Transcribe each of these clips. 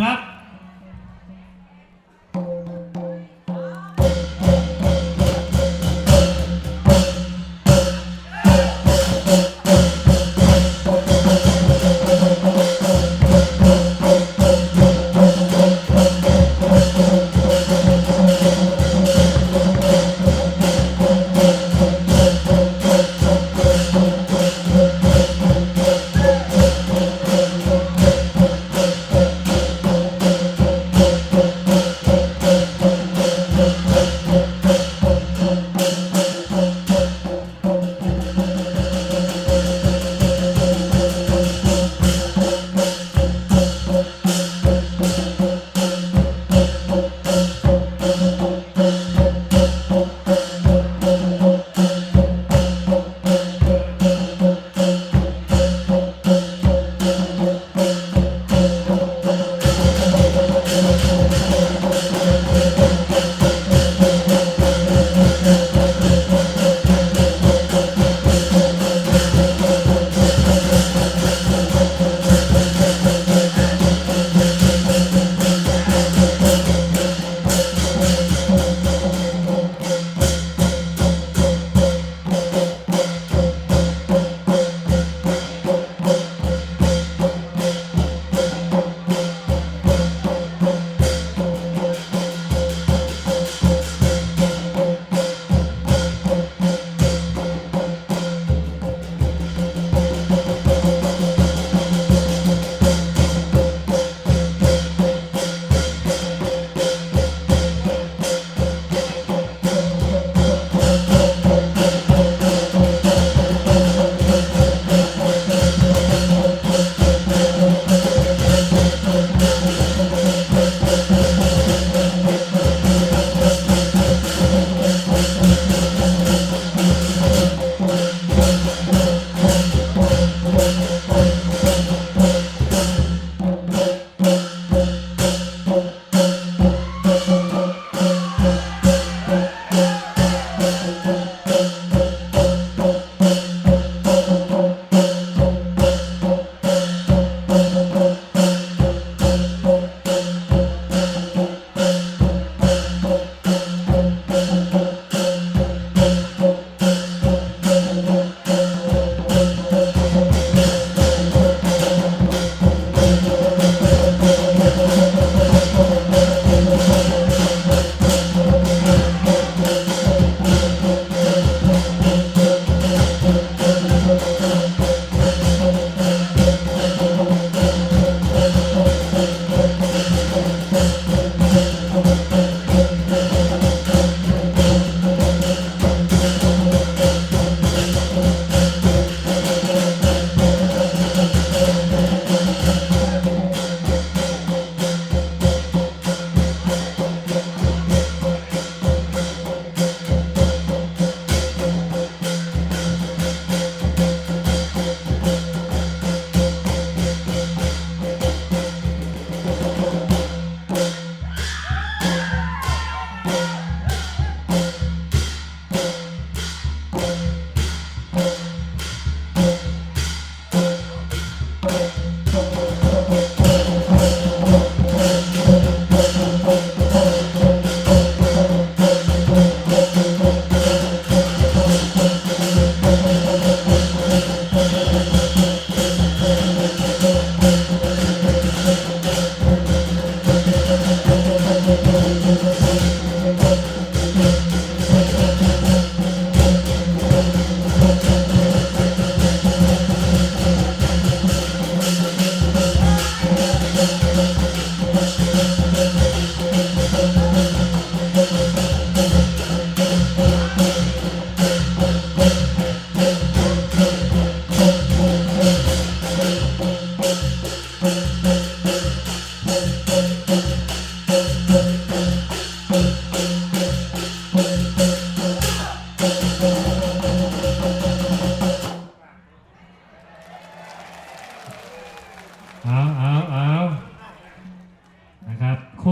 ค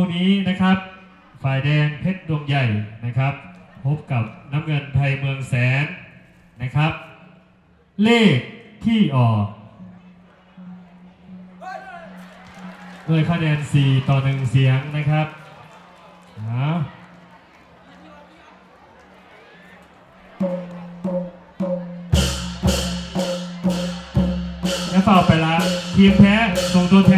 คู่นี้นะครับ ฝ่ายแดงเพชรดวงใหญ่นะครับ พบกับน้ำเงินไทยเมืองแสนนะครับ เลขที่ออกด้วยคะแนน 4 ต่อ 1 เสียงนะครับนะแล้วเป่าไปละทีมแพ้ส่งตัวแทน